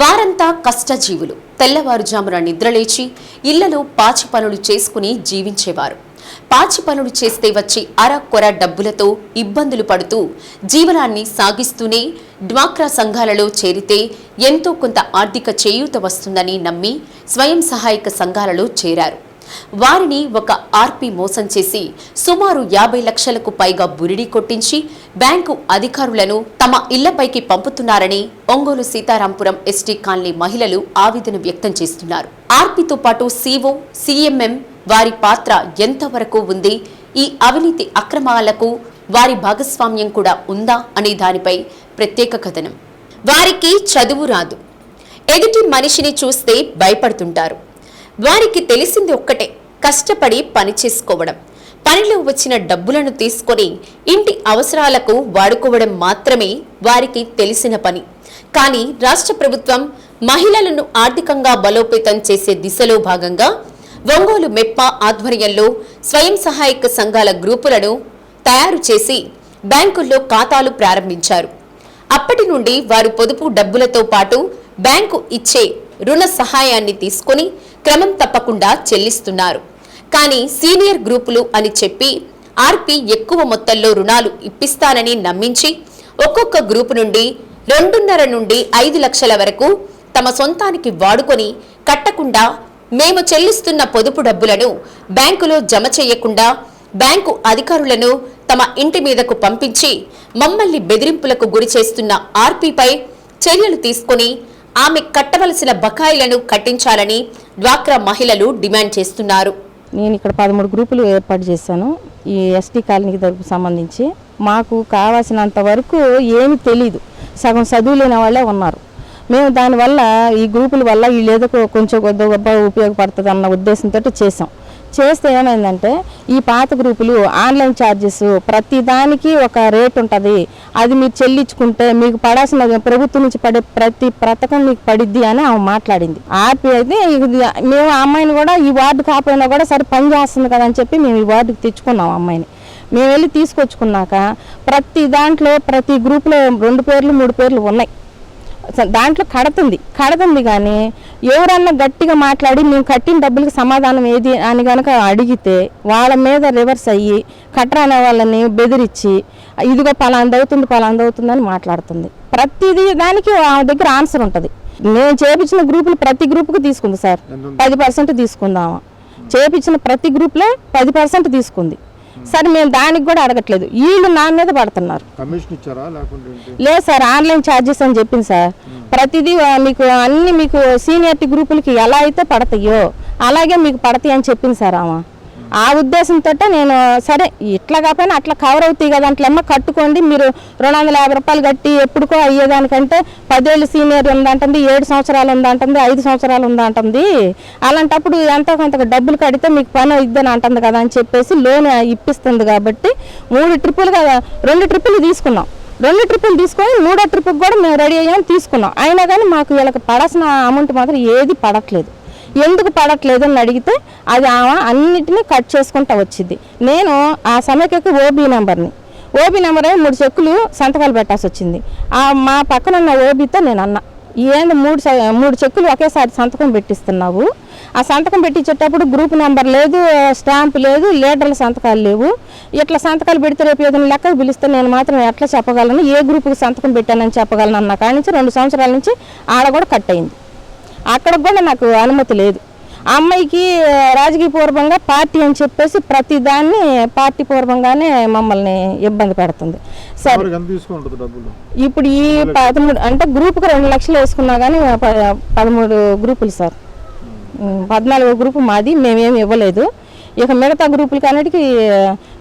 వారంతా కష్టజీవులు. తెల్లవారుజామున నిద్రలేచి ఇళ్ళలో పాచి పనులు చేసుకుని జీవించేవారు. పాచి పనులు చేస్తే వచ్చి అర కొర డబ్బులతో ఇబ్బందులు పడుతూ జీవనాన్ని సాగిస్తూనే డ్వాక్రా సంఘాలలో చేరితే ఎంతో కొంత ఆర్థిక చేయూత వస్తుందని నమ్మి స్వయం సహాయక సంఘాలలో చేరారు. వారిని ఒక ఆర్పి మోసం చేసి సుమారు యాభై లక్షలకు పైగా బురిడి కొట్టించి బ్యాంకు అధికారులను తమ ఇళ్ళపైకి పంపుతున్నారని ఒంగోలు సీతారాంపురం ఎస్టీ కాలనీ మహిళలు ఆవేదన వ్యక్తం చేస్తున్నారు. ఆర్పితో పాటు సీఓ సీఎంఎం వారి పాత్ర ఎంతవరకు ఉంది? ఈ అవినీతి అక్రమాలకు వారి భాగస్వామ్యం కూడా ఉందా అనే దానిపై ప్రత్యేక కథనం. వారికి చదువు రాదు. ఎదుటి మనిషిని చూస్తే భయపడుతుంటారు. వారికి తెలిసింది ఒక్కటే కష్టపడి పని చేసుకోవడం. పనిలో వచ్చిన డబ్బులను తీసుకొని ఇంటి అవసరాలకు వాడుకోవడం మాత్రమే వారికి తెలిసిన పని. కానీ రాష్ట్ర ప్రభుత్వం మహిళలను ఆర్థికంగా బలోపేతం చేసే దిశలో భాగంగా ఒంగోలు మెప్ప ఆధ్వర్యంలో స్వయం సహాయక సంఘాల గ్రూపులను తయారు చేసి బ్యాంకుల్లో ఖాతాలు ప్రారంభించారు. అప్పటి నుండి వారు పొదుపు డబ్బులతో పాటు బ్యాంకు ఇచ్చే రుణ సహాయాన్ని తీసుకొని క్రమం తప్పకుండా చెల్లిస్తున్నారు. కానీ సీనియర్ గ్రూపులు అని చెప్పి ఆర్పి ఎక్కువ మొత్తంలో రుణాలు ఇప్పిస్తానని నమ్మించి ఒక్కొక్క గ్రూపు నుండి రెండున్నర నుండి ఐదు లక్షల వరకు తమ సొంతానికి వాడుకొని కట్టకుండా మేము చెల్లిస్తున్న పొదుపు డబ్బులను బ్యాంకులో జమ చేయకుండా బ్యాంకు అధికారులను తమ ఇంటి మీదకు పంపించి మమ్మల్ని బెదిరింపులకు గురి చేస్తున్న ఆర్పీపై చర్యలు తీసుకొని ఆమె కట్టవలసిన బకాయిలను కట్టించాలని డ్వాక్రా మహిళలు డిమాండ్ చేస్తున్నారు. నేను ఇక్కడ పదమూడు గ్రూపులు ఏర్పాటు చేశాను. ఈ ఎస్టీ కాలనీకి తరపు సంబంధించి మాకు కావాల్సినంత వరకు ఏమి తెలీదు. సగం చదువు లేని వాళ్ళే ఉన్నారు. మేము దానివల్ల ఈ గ్రూపుల వల్ల వీళ్ళు ఏదో కొంచెం కొద్ది గొప్ప ఉపయోగపడుతుంది అన్న ఉద్దేశంతో చేసాం చేస్తే ఏమైందంటే ఈ పాత గ్రూపులు ఆన్లైన్ ఛార్జెస్ ప్రతి దానికి ఒక రేట్ ఉంటుంది. అది మీరు చెల్లించుకుంటే మీకు పడాల్సిన ప్రభుత్వం నుంచి పడే ప్రతి పథకం మీకు పడిద్ది అని ఆమె మాట్లాడింది. ఆర్పి అయితే ఇది మేము ఆ అమ్మాయిని కూడా ఈ వార్డు కాకపోయినా కూడా సరే పని చేస్తుంది కదా అని చెప్పి మేము ఈ వార్డుకి తెచ్చుకున్నాం అమ్మాయిని. మేము వెళ్ళి తీసుకొచ్చుకున్నాక ప్రతి దాంట్లో ప్రతి గ్రూప్లో రెండు పేర్లు మూడు పేర్లు ఉన్నాయి. దాంట్లో కడుతుంది. కడుతుంది కానీ ఎవరన్నా గట్టిగా మాట్లాడి మేము కట్టిన డబ్బులకి సమాధానం ఏది? అని కనుక అడిగితే వాళ్ళ మీద రివర్స్ అయ్యి కట్టరాని వాళ్ళని బెదిరించి ఇదిగో పలాంది అవుతుంది పలాంది అవుతుందని మాట్లాడుతుంది. ప్రతిదీ దానికి ఆమె దగ్గర ఆన్సర్ ఉంటుంది. మేము చేపించిన గ్రూపులు ప్రతి గ్రూప్కి తీసుకుంది సార్. పది పర్సెంట్ తీసుకుందాము? చేపించిన ప్రతి గ్రూప్లో పది పర్సెంట్ తీసుకుంది. సరే మేము దానికి కూడా అడగట్లేదు. వీళ్ళు నా మీద పడుతున్నారు. లేదు సార్ ఆన్లైన్ ఛార్జెస్ అని చెప్పింది సార్. ప్రతిదీ మీకు అన్ని మీకు సీనియర్టీ గ్రూపులకి ఎలా అయితే పడతాయో అలాగే మీకు పడతాయి అని చెప్పింది సార్ ఆమె. ఆ ఉద్దేశంతో నేను సరే ఇట్లా కాకపోయినా అట్లా కవర్ అవుతాయి కదా అట్లమ్మ కట్టుకోండి. మీరు రెండు వందల యాభై రూపాయలు కట్టి ఎప్పుడుకో అయ్యేదానికంటే పదేళ్ళు సీనియర్ ఉందంటుంది ఏడు సంవత్సరాలు ఉందంటుంది ఐదు సంవత్సరాలు ఉందంటుంది. అలాంటప్పుడు ఎంతో కొంత డబ్బులు కడితే మీకు పని ఇద్దని అంటుంది కదా అని చెప్పేసి లోన్ ఇప్పిస్తుంది కాబట్టి మూడు ట్రిప్పులు కదా రెండు ట్రిప్పులు తీసుకున్నాం. రెండు ట్రిప్పులు తీసుకొని మూడో ట్రిప్కి కూడా మేము రెడీ అయ్యామని తీసుకున్నాం. అయినా కానీ మాకు వీళ్ళకి పడాల్సిన అమౌంట్ మాత్రం ఏది పడట్లేదు. ఎందుకు పడట్లేదు అని అడిగితే అది ఆమె అన్నిటినీ కట్ చేసుకుంటా వచ్చింది. నేను ఆ సమయకి ఓబీ నెంబర్ని. ఓబీ నెంబర్ మూడు చెక్కులు సంతకాలు పెట్టాల్సి వచ్చింది. ఆ మా పక్కన ఉన్న ఓబీతో నేను అన్న. ఏంది మూడు స- మూడు చెక్కులు ఒకేసారి సంతకం పెట్టిస్తున్నావు? ఆ సంతకం పెట్టించేటప్పుడు గ్రూప్ నెంబర్ లేదు స్టాంప్ లేదు లీడర్ల సంతకాలు లేవు. ఇట్లా సంతకాలు పెడితే రేపు ఏదైనా లెక్కకు పిలిస్తే నేను మాత్రం ఎట్లా చెప్పగలను? ఏ గ్రూప్కి సంతకం పెట్టానని చెప్పగలను అన్న కాడి నుంచి రెండు సంవత్సరాల నుంచి ఆడ కూడా కట్ అయింది. అక్కడ కూడా నాకు అనుమతి లేదు. అమ్మాయికి రాజకీయ పూర్వంగా పార్టీ అని చెప్పేసి ప్రతి దాన్ని పార్టీ పూర్వంగానే మమ్మల్ని ఇబ్బంది పెడుతుంది. సరే. ఇప్పుడు ఈ పదమూడు అంటే గ్రూప్కి రెండు లక్షలు వేసుకున్నా కానీ పదమూడు గ్రూపులు సార్. పద్నాలుగో గ్రూపు మాది మేమేమి ఇవ్వలేదు. ఇక మిగతా గ్రూపులకి అన్నిటికీ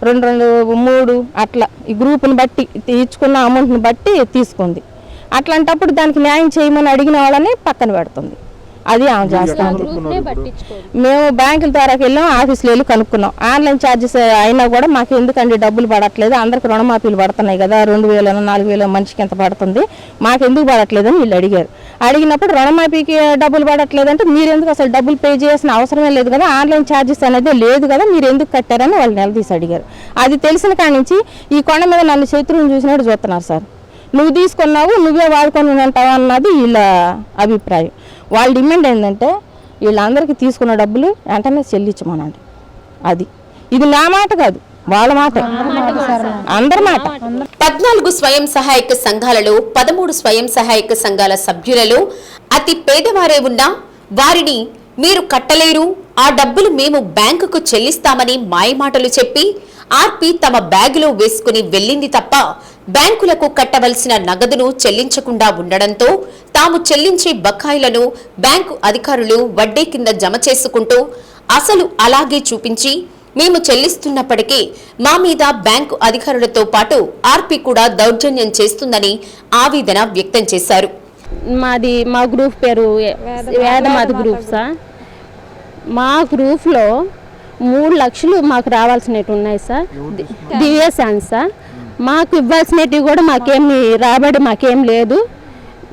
రెండు రెండు మూడు అట్లా ఈ గ్రూప్ని బట్టి ఇచ్చుకున్న అమౌంట్ని బట్టి తీసుకుంది. అట్లాంటప్పుడు దానికి న్యాయం చేయమని అడిగిన వాళ్ళని పక్కన పెడుతుంది. అది ఆమె చేస్తుంది మేము బ్యాంకుల ద్వారా వెళ్ళాం ఆఫీస్లో వెళ్ళి కనుక్కున్నాం. ఆన్లైన్ ఛార్జెస్ అయినా కూడా మాకు ఎందుకండి డబ్బులు పడట్లేదు? అందరికి రుణమాఫీలు పడుతున్నాయి కదా రెండు వేల నాలుగు వేల మనిషికి ఎంత పడుతుంది? మాకు ఎందుకు పడట్లేదు అని వీళ్ళు అడిగారు. అడిగినప్పుడు రుణమాఫీకి డబ్బులు పడట్లేదంటే మీరు ఎందుకు అసలు డబ్బులు పే చేయాల్సిన అవసరమే లేదు కదా ఆన్లైన్ ఛార్జెస్ అనేది లేదు కదా మీరు ఎందుకు కట్టారని వాళ్ళు నిలదీసి అడిగారు. అది తెలిసిన కాడి నుంచి ఈ కొండ మీద నన్ను శత్రువుని చూసినట్టు చూస్తున్నారు సార్. నువ్వు తీసుకున్నావు నువ్వే వాడుకొని ఉంటావు అన్నది వీళ్ళ అభిప్రాయం. వాళ్ళ డిమాండ్ ఏంటంటే వీళ్ళందరికీ తీసుకున్న డబ్బులు వెంటనే చెల్లించమనండి. అది. ఇది నా మాట కాదు వాళ్ళ మాట. అందరి మాట. పద్నాలుగు స్వయం సహాయక సంఘాలలో పదమూడు స్వయం సహాయక సంఘాల సభ్యులలో అతి పేదవారే ఉన్నా వారిని మీరు కట్టలేరు ఆ డబ్బులు మేము బ్యాంకుకు చెల్లిస్తామని మాయమాటలు చెప్పి ఆర్పి తమ బ్యాగులో వేసుకుని వెళ్ళింది తప్ప బ్యాంకులకు కట్టవలసిన నగదును చెల్లించకుండా ఉండడంతో తాము చెల్లించే బకాయిలను బ్యాంకు అధికారులు వడ్డీ కింద జమ చేసుకుంటూ అసలు అలాగే చూపించి మేము చెల్లిస్తున్నప్పటికీ మా మీద బ్యాంకు అధికారులతో పాటు ఆర్పి కూడా దౌర్జన్యం చేస్తుందని ఆవేదన వ్యక్తం చేశారు. మాది మా గ్రూప్ పేరు వేదమాత గ్రూప్ సార్ మా గ్రూప్లో మూడు లక్షలు మాకు రావాల్సినవి ఉన్నాయి సార్. The- దివ్యశాన్ sir. మాకు ఇవ్వాల్సినవి కూడా మాకేమి రాబడి మాకేం లేదు.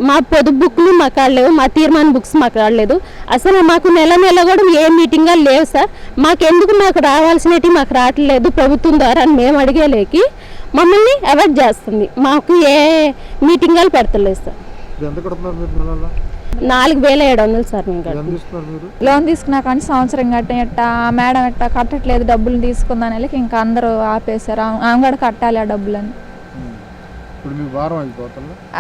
మా పొదుపు బుక్లు మాకు కాడలేవు మా తీర్మాన బుక్స్ మాకు కాడ అసలు మాకు నెల నెల కూడా ఏ మీటింగ్ లేవు సార్. మాకెందుకు మాకు రావాల్సినవి మాకు రావట్లేదు ప్రభుత్వం ద్వారా అని మేము అడిగేలేకి మమ్మల్ని అవాయిడ్ చేస్తుంది. మాకు ఏ మీటింగాలు పెడతలేదు సార్. నాలుగు వేల ఏడు వందలు సార్ మేము లోన్ తీసుకున్నా కానీ సంవత్సరం కట్ట ఎట్ట ఆ మేడం ఎట్ట కట్టట్లేదు డబ్బులు తీసుకుందని వెళ్ళి ఇంకా అందరూ ఆపేశారు. ఆమె ఆమె కూడా కట్టాలి ఆ డబ్బులని.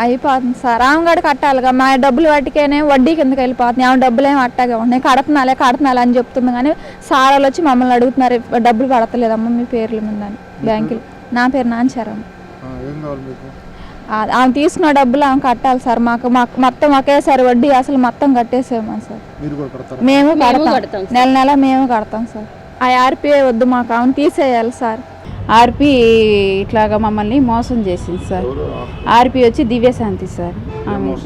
అయిపోతుందా? సార్. ఆమె కూడా కట్టాలిగా మా డబ్బులు వాటికేనే వడ్డీ కిందకి వెళ్ళిపోతుంది. ఆమె డబ్బులు ఏమి అట్టాగా ఉన్నాయి. కడుతున్నాలే కడుతున్నాలే అని చెప్తుంది కానీ సార్ వాళ్ళు వచ్చి మమ్మల్ని అడుగుతున్నారు డబ్బులు పడతలేదమ్మా మీ పేర్ల మీద బ్యాంకులు నా పేరు నాంచారమ్మ. ఆ, ఏం కావాలి మీకు? ఆ- ఆమె తీసుకున్న డబ్బులు ఆమె కట్టాలి సార్. మాకు మాకు మొత్తం ఒకేసారి వడ్డీ అసలు మొత్తం కట్టేసాము సార్? మేము కడతాం. కడతాం నెల నెల మేము కడతాం సార్. ఆ ఆర్పిఐ వద్దు మాకు. ఆమెను తీసేయాలి సార్. ఆర్పి ఇట్లాగా మమ్మల్ని మోసం చేసింది సార్. ఆర్పి వచ్చి దివ్యశాంతి సార్. ఆమె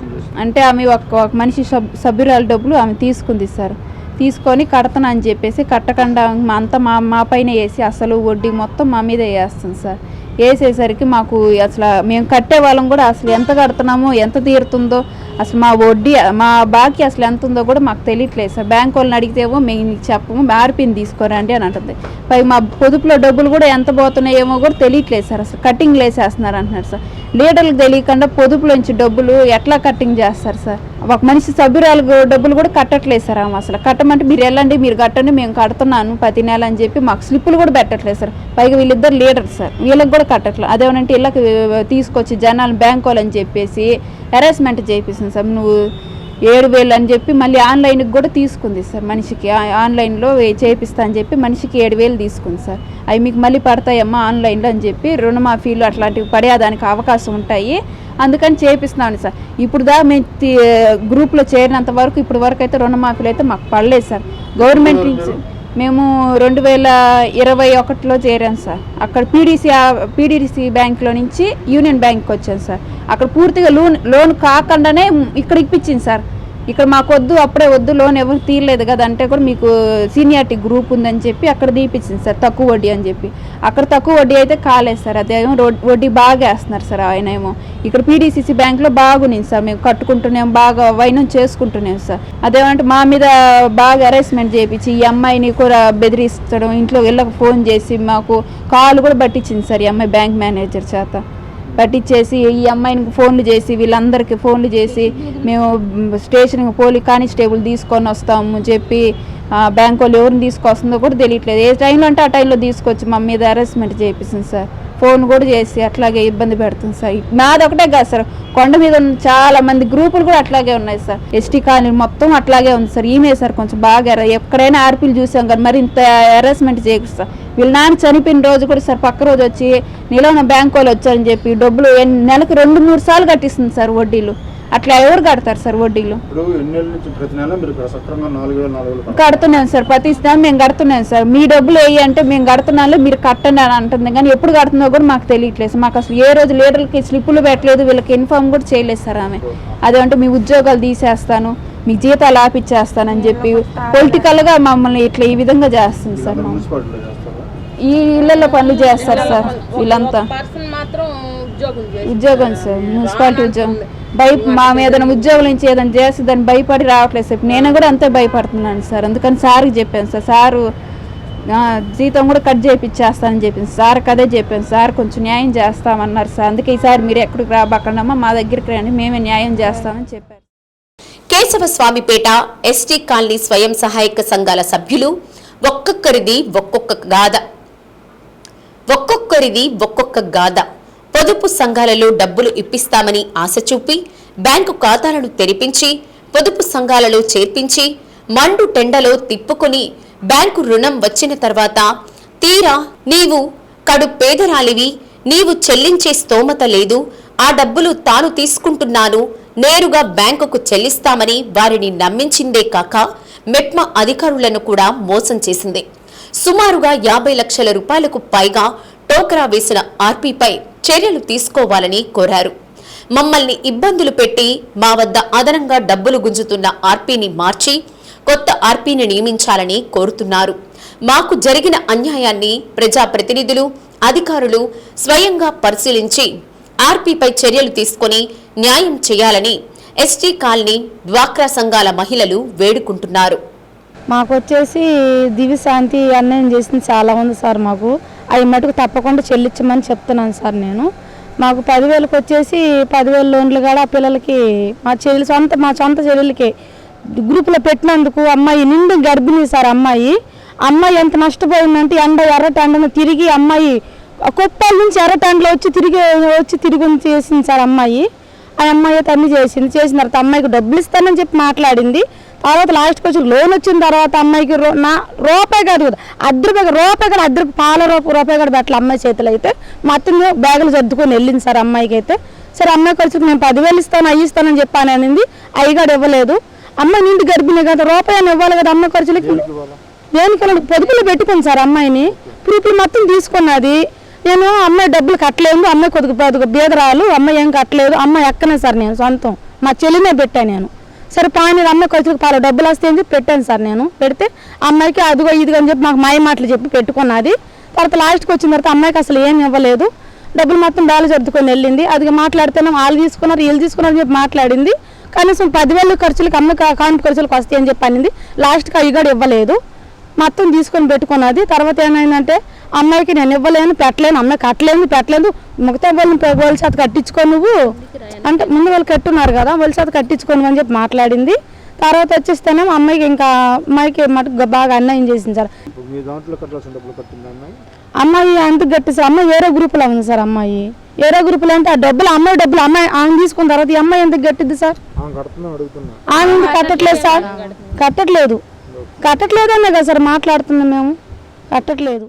అంటే ఆమె ఒక ఒక మనిషి సబ్ సభ్యురాల డబ్బులు ఆమె తీసుకుంది సార్. తీసుకొని కడతాను అని చెప్పేసి కట్టకుండా మా- అంతా మా మా పైన వేసి అసలు వడ్డీ మొత్తం మా మీద వేస్తుంది సార్. వేసేసరికి మాకు అసలు మేము కట్టే వాళ్ళం కూడా అసలు ఎంత కడుతున్నామో ఎంత తీరుతుందో అసలు మా వడ్డీ మా బాకీ అసలు ఎంత ఉందో కూడా మాకు తెలియట్లేదు సార్. బ్యాంక్ వాళ్ళని అడిగితేమో మేము నీకు చెప్పము ఆర్పిని తీసుకోరండి అని అంటుంది. పై మా పొదుపులో డబ్బులు కూడా ఎంత పోతున్నాయేమో కూడా తెలియట్లేదు సార్ అసలు. కటింగ్ వేసేస్తున్నారు అంటున్నారు సార్. లీడర్లకు తెలియకుండా పొదుపులోంచి డబ్బులు ఎట్లా కట్టింగ్ చేస్తారు సార్? ఒక మనిషి సభ్యురాలు డబ్బులు కూడా కట్టట్లేదు సార్ ఆమె అసలు. కట్టమంటే మీరు వెళ్ళండి మీరు కట్టండి మేము కడుతున్నాను ప్రతి నెల అని చెప్పి మాకు స్లిప్పులు కూడా పెట్టట్లేదు సార్. పైగా వీళ్ళిద్దరు లీడర్ సార్. వీళ్ళకి కూడా కట్టట్లేదు. అదేమంటే ఇళ్ళకి తీసుకొచ్చి జనాలు బ్యాంక్ వాళ్ళని చెప్పేసి హెరాస్మెంట్ చేపిస్తుంది సార్. నువ్వు ఏడు వేలు అని చెప్పి మళ్ళీ ఆన్లైన్కి కూడా తీసుకుంది సార్ మనిషికి. ఆన్లైన్లో వే- చేపిస్తా అని చెప్పి మనిషికి ఏడు వేలు తీసుకుంది సార్. అవి మీకు మళ్ళీ పడతాయమ్మా ఆన్లైన్లో అని చెప్పి రుణమాఫీలు అట్లాంటివి పడేదానికి అవకాశం ఉంటాయి. అందుకని చేపిస్తున్నాను సార్. ఇప్పుడు దా మేము గ్రూప్లో చేరినంత వరకు ఇప్పుడు వరకు అయితే రుణమాఫీలు అయితే మాకు పడలేదు సార్. గవర్నమెంట్ నుంచి మేము రెండు వేల ఇరవై ఒకటిలో చేరాం సార్. అక్కడ పీడీసీ పీడీసీ బ్యాంక్లో నుంచి యూనియన్ బ్యాంక్కి వచ్చాను సార్. అక్కడ పూర్తిగా లోన్ లోన్ కాకుండానే ఇక్కడ ఇప్పించింది సార్. ఇక్కడ మాకు వద్దు అప్పుడే వద్దు లోన్ ఎవరు తీయలేదు కదా అంటే కూడా మీకు సీనియారిటీ గ్రూప్ ఉందని చెప్పి అక్కడ తీపిచ్చింది సార్ తక్కువ వడ్డీ అని చెప్పి. అక్కడ తక్కువ వడ్డీ అయితే కాలేదు సార్ అదేమో వడ్డీ బాగా వేస్తున్నారు సార్ ఆయన ఏమో. ఇక్కడ పీడీసీసీ బ్యాంక్లో బాగుంది సార్ మేము కట్టుకుంటున్నాం బాగా వైనం చేసుకుంటున్నాం సార్. అదేమంటే మా మీద బాగా అరేంజ్మెంట్ చేయించి ఈ అమ్మాయిని కూడా బెదిరిస్తడం ఇంట్లో వెళ్ళక ఫోన్ చేసి మాకు కాల్ కూడా పట్టించింది సార్ ఈ అమ్మాయి బ్యాంక్ మేనేజర్ చేత. పట్టించేసి ఈ అమ్మాయిని ఫోన్లు చేసి వీళ్ళందరికీ ఫోన్లు చేసి మేము స్టేషన్ పోలీస్ కానిస్టేబుల్ తీసుకొని వస్తాము చెప్పి బ్యాంక్ వాళ్ళు ఎవరిని తీసుకొస్తుందో కూడా తెలియట్లేదు. ఏ టైంలో అంటే ఆ టైంలో తీసుకొచ్చి మా మీద అరెస్ట్మెంట్ చేపిస్తుంది సార్. ఫోన్ కూడా చేసి అట్లాగే ఇబ్బంది పెడుతుంది సార్. నాది ఒకటే కాదు సార్. కొండ మీద ఉన్న చాలా మంది గ్రూపులు కూడా అట్లాగే ఉన్నాయి సార్. ఎస్టీ కాలనీ మొత్తం అట్లాగే ఉంది సార్. ఈమె సార్ కొంచెం బాగా ఎక్కడైనా ఆర్పీలు చూసాం కానీ మరి ఇంత హెరాస్మెంట్ చేయకూడదు సార్. వీళ్ళ నాన్న చనిపోయిన రోజు కూడా సార్ పక్క రోజు వచ్చి నిలవన బ్యాంక్ వాళ్ళు వచ్చారని చెప్పి డబ్బులు నెలకు రెండు మూడు సార్లు కట్టిస్తుంది సార్ వడ్డీలు అట్లా ఎవరు కడతారు సార్ వడ్డీలు ఇప్పుడు ఎన్ని నెలల నుంచి ప్రతి నెల మీరు ఇక్కడ సక్రమంగా నాలుగు వేలు నాలుగు వేలు కడతారు. కడుతున్నాం సార్ ప్రతి మేము కడుతున్నాం సార్ మీ డబ్బులు వేయి అంటే మేము కడుతున్నాను మీరు కట్టండి అని అంటుంది కానీ ఎప్పుడు కడుతుందో కూడా మాకు తెలియట్లేదు. మాకు అసలు ఏ రోజు లీడర్లకి స్లిప్పులు పెట్టలేదు వీళ్ళకి ఇన్ఫార్మ్ కూడా చేయలేదు సార్ ఆమె అదేమంటే మీ ఉద్యోగాలు తీసేస్తాను మీ జీతాలు ఆపిచ్చేస్తానని చెప్పి పొలిటికల్గా మమ్మల్ని ఇట్లా ఈ విధంగా చేస్తుంది సార్ మమ్మల్ని. ఈ ఇళ్ళలో పనులు చేస్తారు సార్ వీళ్ళంతా. మాత్రం ఉద్యోగం సార్ మున్సిపాలిటీ ఉద్యోగం. భయ మా ఏదైనా ఉద్యోగం నుంచి ఏదైనా చేసి దాన్ని భయపడి రావట్లేదు సార్. నేను కూడా అంతే భయపడుతున్నాను సార్. అందుకని సార్కి చెప్పాను సార్. సారు జీతం కూడా కట్ చేయించేస్తానని చెప్పింది సార్. అదే చెప్పాను సార్ కొంచెం న్యాయం చేస్తామన్నారు సార్. అందుకే ఈసారి మీరు ఎక్కడికి రాబక్కడమ్మా మా దగ్గరికి రండి మేమే న్యాయం చేస్తామని చెప్పారు. కేశవ స్వామిపేట ఎస్టీ కాలనీ స్వయం సహాయక సంఘాల సభ్యులు ఒక్కొక్కరిది ఒక్కొక్క గాథ. ఒక్కొక్కరిది ఒక్కొక్క గాథ. పొదుపు సంఘాలలో డబ్బులు ఇప్పిస్తామని ఆశ చూపి బ్యాంకు ఖాతాలను తెరిపించి పొదుపు సంఘాలలో చేర్పించి మండు టెండలో తిప్పుకొని బ్యాంకు రుణం వచ్చిన తర్వాత తీరా నీవు కడు పేదరాలివి నీవు చెల్లించే స్తోమత లేదు ఆ డబ్బులు తాను తీసుకుంటున్నాను నేరుగా బ్యాంకుకు చెల్లిస్తామని వారిని నమ్మించిందే కాక మెట్మ అధికారులను కూడా మోసం చేసింది. సుమారుగా యాభై లక్షల రూపాయలకు పైగా టోకరా వేసిన ఆర్పీపై చర్యలు తీసుకోవాలని కోరారు. మమ్మల్ని ఇబ్బందులు పెట్టి మా వద్ద అదనంగా డబ్బులు గుంజుతున్న ఆర్పీని మార్చి కొత్త ఆర్పీని నియమించాలని కోరుతున్నారు. మాకు జరిగిన అన్యాయాన్ని ప్రజాప్రతినిధులు అధికారులు స్వయంగా పరిశీలించి ఆర్పీపై చర్యలు తీసుకొని న్యాయం చేయాలని ఎస్టీ కాలనీ డ్వాక్రా సంఘాల మహిళలు వేడుకుంటున్నారు. మాకు వచ్చేసి దివిశాంతి అన్యాయం చేసింది చాలా ఉంది సార్ మాకు. అవి మటుకు తప్పకుండా చెల్లించమని చెప్తున్నాను సార్ నేను. మాకు పదివేలకు వచ్చేసి పదివేల లోన్లు కూడా పిల్లలకి మా చెల్లి సొంత మా సొంత చెల్లెలకి గ్రూపులో పెట్టినందుకు అమ్మాయి నిండు గర్భిణీ సార్ అమ్మాయి. అమ్మాయి ఎంత నష్టపోయిందంటే ఎండ ఎర్రటెండను తిరిగి అమ్మాయి కొప్పాల నుంచి ఎర్రటెండలో వచ్చి తిరిగి వచ్చి తిరిగి చేసింది సార్ అమ్మాయి. ఆ అమ్మాయి తన్ని చేసింది చేసిన తర్వాత అమ్మాయికి డబ్బులు ఇస్తానని చెప్పి మాట్లాడింది. తర్వాత లాస్ట్కి వచ్చి లోన్ వచ్చిన తర్వాత అమ్మాయికి రూ- నా రూపాయి కాదు కదా అర్ధ రూపాయి కాదు, రూపాయి అర్ధ రూపాయి పాల రూపాయి రూపాయి కూడా పెట్టాలి అమ్మాయి చేతులు అయితే. మొత్తం బ్యాగులు సర్దుకొని వెళ్ళింది సార్ అమ్మాయికి అయితే. సరే అమ్మాయి ఖర్చుకు నేను పదివేలు ఇస్తాను అయ్యి ఇస్తానని చెప్పాను అనింది. అయ్యి కూడా ఇవ్వలేదు. అమ్మాయి నిండి గర్భిణి కదా రూపాయి అని ఇవ్వాలి కదా అమ్మాయి ఖర్చులకి? దేనికి పొదుపులు పెట్టుకుంది సార్ అమ్మాయిని. ప్రూఫ్లు మొత్తం తీసుకున్నది. నేను అమ్మాయి డబ్బులు కట్టలేదు అమ్మాయి కొద్దిగా బీదరాలు అమ్మాయి ఏం కట్టలేదు అమ్మాయి ఎక్కనే సార్ నేను సొంతం. మా చెల్లినే పెట్టాను నేను. సరే పాని అమ్మాయి ఖర్చులకు పాల డబ్బులు వస్తాయని చెప్పి పెట్టాను సార్ నేను. పెడితే అమ్మాయికి అదిగో ఇదిగో అని చెప్పి మాకు మాయ మాటలు చెప్పి పెట్టుకున్నది. తర్వాత లాస్ట్కి వచ్చిన తర్వాత అమ్మాయికి అసలు ఏం ఇవ్వలేదు. డబ్బులు మొత్తం డాలు సర్దుకొని వెళ్ళింది. అది మాట్లాడితేనే వాళ్ళు తీసుకున్నారు వీళ్ళు తీసుకున్నారు అని చెప్పి మాట్లాడింది. కనీసం పదివేలు ఖర్చులకు అమ్మ కాని ఖర్చులకు వస్తాయని చెప్పి అనింది. లాస్ట్కి అవి కూడా ఇవ్వలేదు. మొత్తం తీసుకొని పెట్టుకున్నది. తర్వాత ఏమైందంటే అమ్మాయికి నేను ఇవ్వలేను పెట్టలేను అమ్మాయి కట్టలేదు పెట్టలేదు. మిగతా వాళ్ళని వాళ్ళ చేత కట్టించుకో నువ్వు. అంటే ముందు వాళ్ళు కట్టున్నారు కదా వాళ్ళ చేత కట్టించుకోను అని చెప్పి మాట్లాడింది. తర్వాత వచ్చేస్తేనే అమ్మాయికి ఇంకా అమ్మాయికి మటుకు బాగా అన్యాయం చేసింది సార్. కట్టింది అమ్మాయి? అంత గట్టి సార్. అమ్మాయి వేరే గ్రూపులో ఉంది సార్ అమ్మాయి. వేరే గ్రూపులో అంటే ఆ డబ్బులు అమ్మాయి డబ్బులు అమ్మాయి ఆమె తీసుకున్న తర్వాత ఈ అమ్మాయి ఎంత గట్టిది సార్? ఆమె ఎందుకు కట్టట్లేదు సార్? కట్టట్లేదు. కట్టట్లేదు. అనే కదా సార్ మాట్లాడుతున్నాం మేము. కట్టట్లేదు.